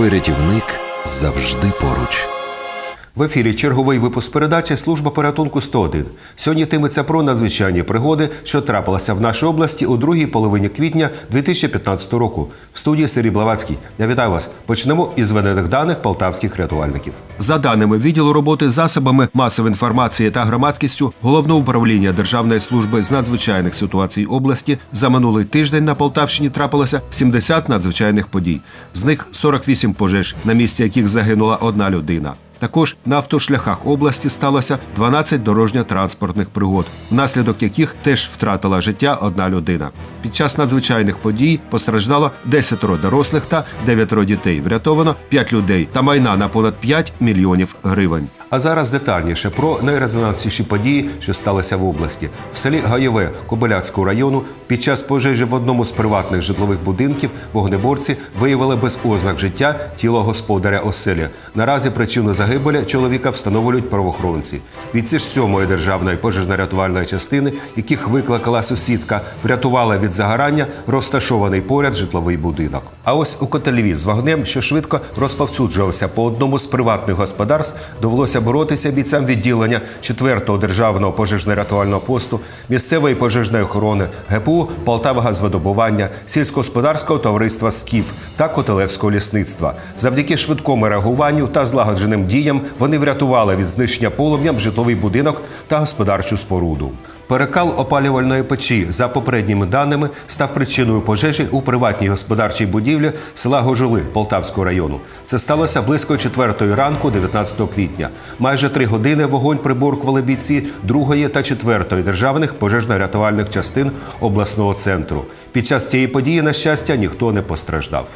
Герой-рятівник завжди поруч. В ефірі черговий випуск передачі Служба порятунку 101. Сьогодні йтиметься про надзвичайні пригоди, що трапилися в нашій області у другій половині квітня 2015 року. В студії Сергій Блавацький. Я вітаю вас. Почнемо із зведених даних полтавських рятувальників. За даними відділу роботи засобами масової інформації та громадськістю головного управління Державної служби з надзвичайних ситуацій області за минулий тиждень на Полтавщині трапилося 70 надзвичайних подій. З них 48 пожеж, на місці яких загинула одна людина. Також на автошляхах області сталося 12 дорожньо-транспортних пригод, внаслідок яких теж втратила життя одна людина. Під час надзвичайних подій постраждало 10 дорослих та 9 дітей. Врятовано 5 людей та майна на понад 5 мільйонів гривень. А зараз детальніше про найрезонансніші події, що сталися в області. В селі Гаєве Кобиляцького району під час пожежі в одному з приватних житлових будинків вогнеборці виявили без ознак життя тіло господаря оселі. Наразі причину загибелі чоловіка встановлюють правоохоронці. Бійці ж сьомої державної пожежно-рятувальної частини, яких викликала сусідка, врятували від загорання розташований поряд житловий будинок. А ось у Котельві з вогнем, що швидко розповсюджувався по одному з приватних господарств, довелося боротися бійцям відділення 4-го державного пожежно-рятувального посту, місцевої пожежної охорони, ГПУ Полтава газовидобування, сільськогосподарського товариства СКІФ та Котелевського лісництва. Завдяки швидкому реагуванню та злагодженим діям вони врятували від знищення полум'ям житловий будинок та господарчу споруду. Перекал опалювальної печі за попередніми даними став причиною пожежі у приватній господарчій будівлі села Гожули Полтавського району. Це сталося близько 4 ранку, 19 квітня. Майже три години вогонь приборкували бійці другої та четвертої державних пожежно-рятувальних частин обласного центру. Під час цієї події, на щастя, ніхто не постраждав.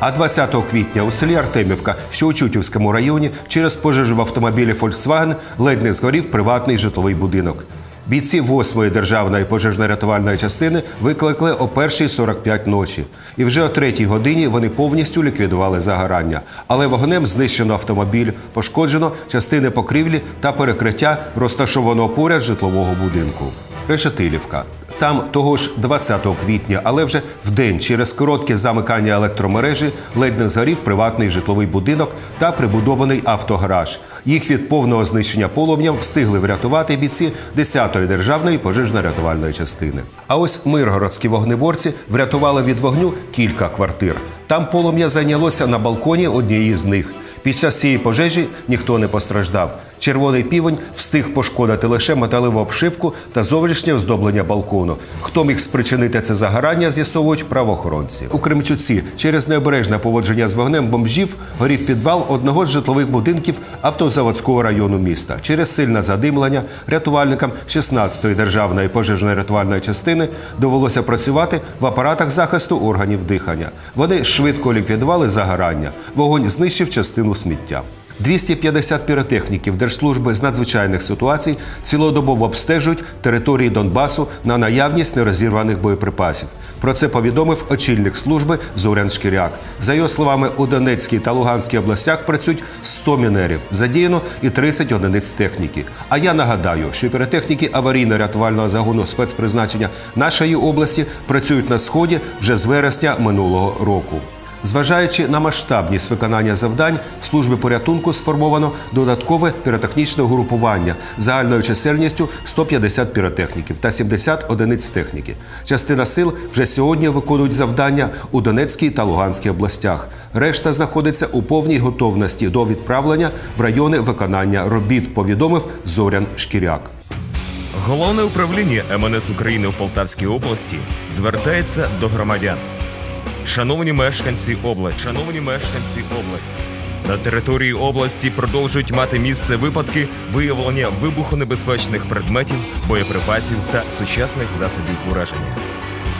А 20 квітня у селі Артемівка, що у Чутівському районі, через пожежу в автомобілі Volkswagen ледь не згорів приватний житловий будинок. Бійці 8-ї державної пожежно-рятувальної частини викликали о 1.45 ночі. І вже о 3 годині вони повністю ліквідували загорання. Але вогнем знищено автомобіль, пошкоджено частини покрівлі та перекриття розташованого поряд житлового будинку. Решетилівка. Там того ж 20 квітня, але вже вдень через коротке замикання електромережі ледь не згорів приватний житловий будинок та прибудований автогараж. Їх від повного знищення полум'ям встигли врятувати бійці 10-ї державної пожежно-рятувальної частини. А ось миргородські вогнеборці врятували від вогню кілька квартир. Там полум'я зайнялося на балконі однієї з них. Під час цієї пожежі ніхто не постраждав. Червоний півень встиг пошкодити лише металеву обшивку та зовнішнє оздоблення балкону. Хто міг спричинити це загорання, з'ясовують правоохоронці. У Кремчуці через необережне поводження з вогнем бомжів горів підвал одного з житлових будинків автозаводського району міста. Через сильне задимлення рятувальникам 16-ї державної пожежно-рятувальної частини довелося працювати в апаратах захисту органів дихання. Вони швидко ліквідували загорання. Вогонь знищив частину сміття. 250 піротехніків Держслужби з надзвичайних ситуацій цілодобово обстежують території Донбасу на наявність нерозірваних боєприпасів. Про це повідомив очільник служби Зорян Шкіряк. За його словами, у Донецькій та Луганській областях працюють 100 мінерів, задіяно і 30 одиниць техніки. А я нагадаю, що піротехніки аварійно-рятувального загону спецпризначення нашої області працюють на сході вже з вересня минулого року. Зважаючи на масштабність виконання завдань, в службі порятунку сформовано додаткове піротехнічне групування загальною чисельністю 150 піротехніків та 70 одиниць техніки. Частина сил вже сьогодні виконують завдання у Донецькій та Луганській областях. Решта знаходиться у повній готовності до відправлення в райони виконання робіт. Повідомив Зорян Шкіряк. Головне управління МНС України у Полтавській області звертається до громадян. Шановні мешканці області, шановні мешканці області. На території області продовжують мати місце випадки виявлення вибухонебезпечних предметів, боєприпасів та сучасних засобів ураження.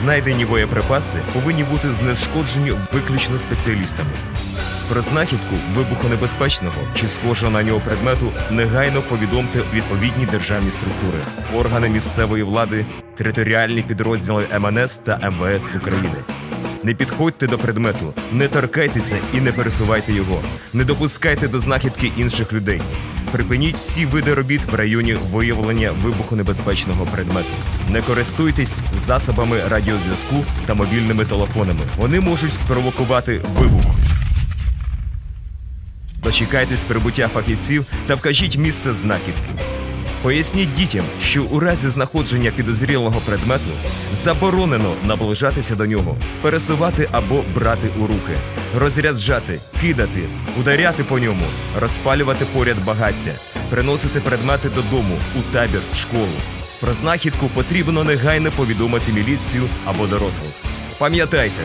Знайдені боєприпаси повинні бути знешкоджені виключно спеціалістами. Про знахідку вибухонебезпечного чи схожого на нього предмету негайно повідомте відповідні державні структури, органи місцевої влади, територіальні підрозділи МНС та МВС України. Не підходьте до предмету, не торкайтеся і не пересувайте його. Не допускайте до знахідки інших людей. Припиніть всі види робіт в районі виявлення вибухонебезпечного предмету. Не користуйтесь засобами радіозв'язку та мобільними телефонами. Вони можуть спровокувати вибух. Дочекайтесь прибуття фахівців та вкажіть місце знахідки. Поясніть дітям, що у разі знаходження підозрілого предмету заборонено наближатися до нього, пересувати або брати у руки, розряджати, кидати, ударяти по ньому, розпалювати поряд багаття, приносити предмети додому, у табір, школу. Про знахідку потрібно негайно повідомити міліцію або дорослих. Пам'ятайте,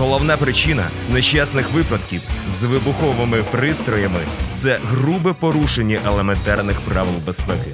головна причина нещасних випадків з вибуховими пристроями це грубе порушення елементарних правил безпеки.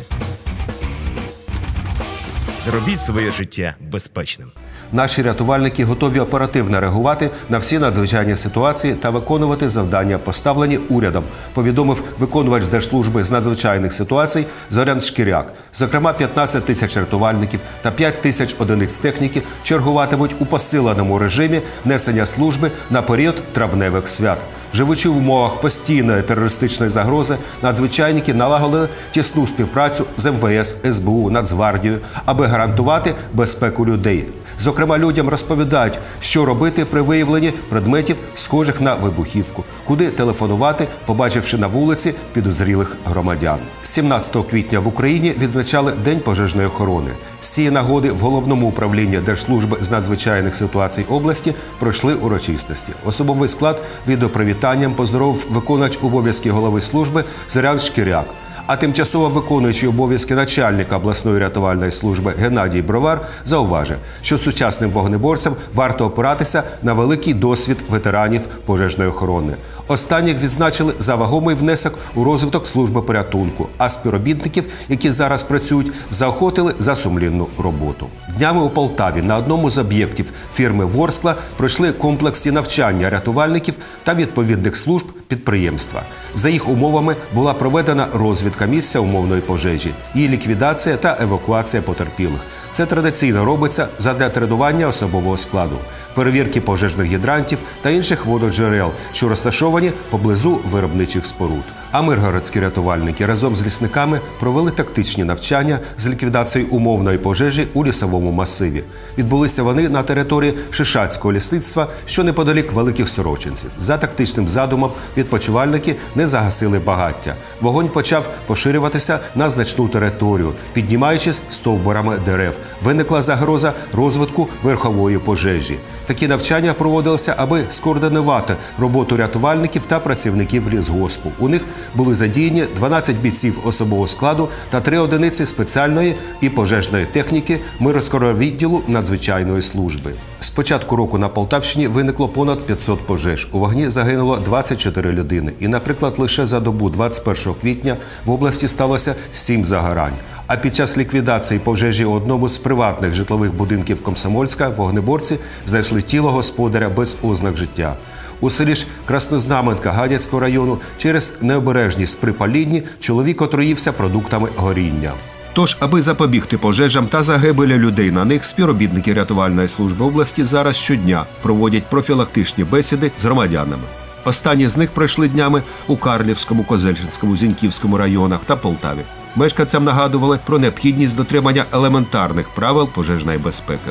Зробіть своє життя безпечним. Наші рятувальники готові оперативно реагувати на всі надзвичайні ситуації та виконувати завдання, поставлені урядом, повідомив виконувач Держслужби з надзвичайних ситуацій Зорян Шкіряк. Зокрема, 15 тисяч рятувальників та 5 тисяч одиниць техніки чергуватимуть у посиленому режимі несення служби на період травневих свят. Живучи в умовах постійної терористичної загрози, надзвичайники налагодили тісну співпрацю з МВС, СБУ, Нацгвардією, аби гарантувати безпеку людей. Зокрема, людям розповідають, що робити при виявленні предметів, схожих на вибухівку, куди телефонувати, побачивши на вулиці підозрілих громадян. 17 квітня в Україні відзначали День пожежної охорони. З цієї нагоди в головному управлінні Держслужби з надзвичайних ситуацій області пройшли урочистості. Особовий склад відеопривітанням поздоровив виконувач обов'язки голови служби Зорян Шкіряк. А тимчасово виконуючий обов'язки начальника обласної рятувальної служби Геннадій Бровар зауважив, що сучасним вогнеборцям варто опиратися на великий досвід ветеранів пожежної охорони. Останніх відзначили за вагомий внесок у розвиток служби порятунку, а співробітників, які зараз працюють, заохотили за сумлінну роботу. Днями у Полтаві на одному з об'єктів фірми Ворскла пройшли комплексні навчання рятувальників та відповідних служб підприємства. За їх умовами була проведена розвідка місця умовної пожежі, її ліквідація та евакуація потерпілих. Це традиційно робиться задля тренування особового складу, перевірки пожежних гідрантів та інших вододжерел, що розташовані поблизу виробничих споруд. А миргородські рятувальники разом з лісниками провели тактичні навчання з ліквідації умовної пожежі у лісовому масиві. Відбулися вони на території Шишацького лісництва, що неподалік великих сорочинців. За тактичним задумом відпочивальники не загасили багаття. Вогонь почав поширюватися на значну територію, піднімаючись стовбурами дерев. Виникла загроза розвитку верхової пожежі. Такі навчання проводилися, аби скоординувати роботу рятувальників та працівників лісгоспу. У них були задіяні 12 бійців особового складу та 3 одиниці спеціальної і пожежної техніки Мирського відділу надзвичайної служби. З початку року на Полтавщині виникло понад 500 пожеж. У вогні загинуло 24 людини. І, наприклад, лише за добу 21 квітня в області сталося 7 загорань. А під час ліквідації пожежі у одному з приватних житлових будинків Комсомольська вогнеборці знайшли тіло господаря без ознак життя. У селі ж Краснознаменка Гадяцького району через необережність при палінні чоловік отруївся продуктами горіння. Тож, аби запобігти пожежам та загибелі людей на них, співробітники рятувальної служби області зараз щодня проводять профілактичні бесіди з громадянами. Останні з них пройшли днями у Карлівському, Козельщинському, Зіньківському районах та Полтаві. Мешканцям нагадували про необхідність дотримання елементарних правил пожежної безпеки.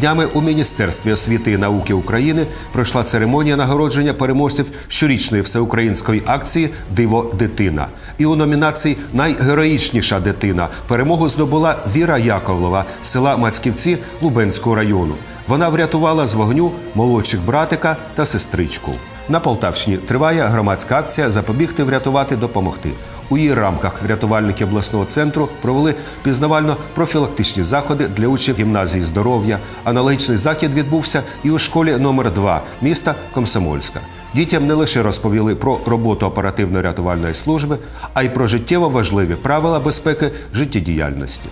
Днями у Міністерстві освіти і науки України пройшла церемонія нагородження переможців щорічної всеукраїнської акції Диво дитина. І у номінації Найгероїчніша дитина перемогу здобула Віра Яковлова села Мацьківці Лубенського району. Вона врятувала з вогню молодших братика та сестричку. На Полтавщині триває громадська акція Запобігти, врятувати, допомогти. У її рамках рятувальники обласного центру провели пізнавально-профілактичні заходи для учнів гімназії здоров'я. Аналогічний захід відбувся і у школі номер 2 міста Комсомольська. Дітям не лише розповіли про роботу оперативно-рятувальної служби, а й про життєво важливі правила безпеки життєдіяльності.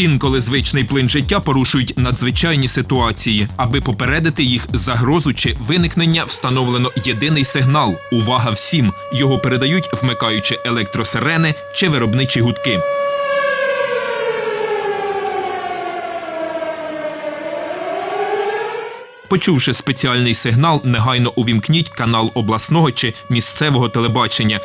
Інколи звичний плин життя порушують надзвичайні ситуації. Аби попередити їх загрозу чи виникнення, встановлено єдиний сигнал. Увага всім! Його передають, вмикаючи електросирени чи виробничі гудки. Почувши спеціальний сигнал, негайно увімкніть канал обласного чи місцевого телебачення.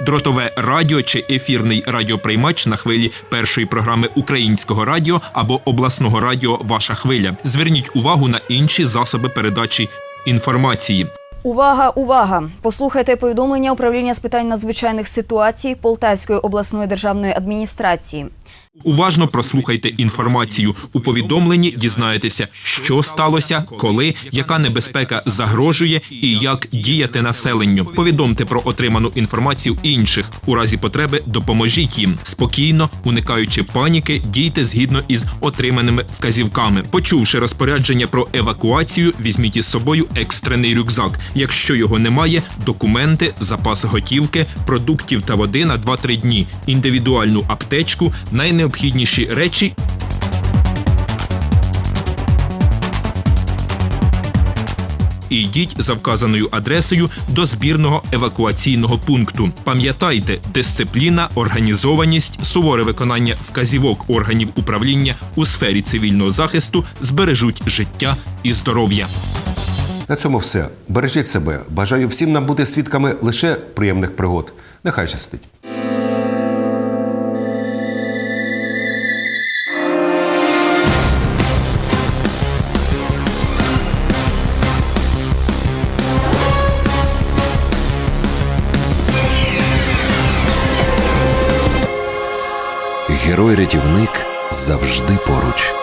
Дротове радіо чи ефірний радіоприймач на хвилі першої програми українського радіо або обласного радіо Ваша хвиля. Зверніть увагу на інші засоби передачі інформації. Увага, увага! Послухайте повідомлення управління з питань надзвичайних ситуацій Полтавської обласної державної адміністрації. Уважно прослухайте інформацію. У повідомленні дізнаєтеся, що сталося, коли, яка небезпека загрожує і як діяти населенню. Повідомте про отриману інформацію інших. У разі потреби допоможіть їм спокійно, уникаючи паніки, дійте згідно із отриманими вказівками. Почувши розпорядження про евакуацію, візьміть із собою екстрений рюкзак. Якщо його немає, документи, запас готівки, продуктів та води на 2-3 дні, індивідуальну аптечку, найнеобхідніші речі. І йдіть за вказаною адресою до збірного евакуаційного пункту. Пам'ятайте, дисципліна, організованість, суворе виконання вказівок органів управління у сфері цивільного захисту збережуть життя і здоров'я. На цьому все. Бережіть себе. Бажаю всім нам бути свідками лише приємних пригод. Нехай щастить. Герой-рятівник завжди поруч.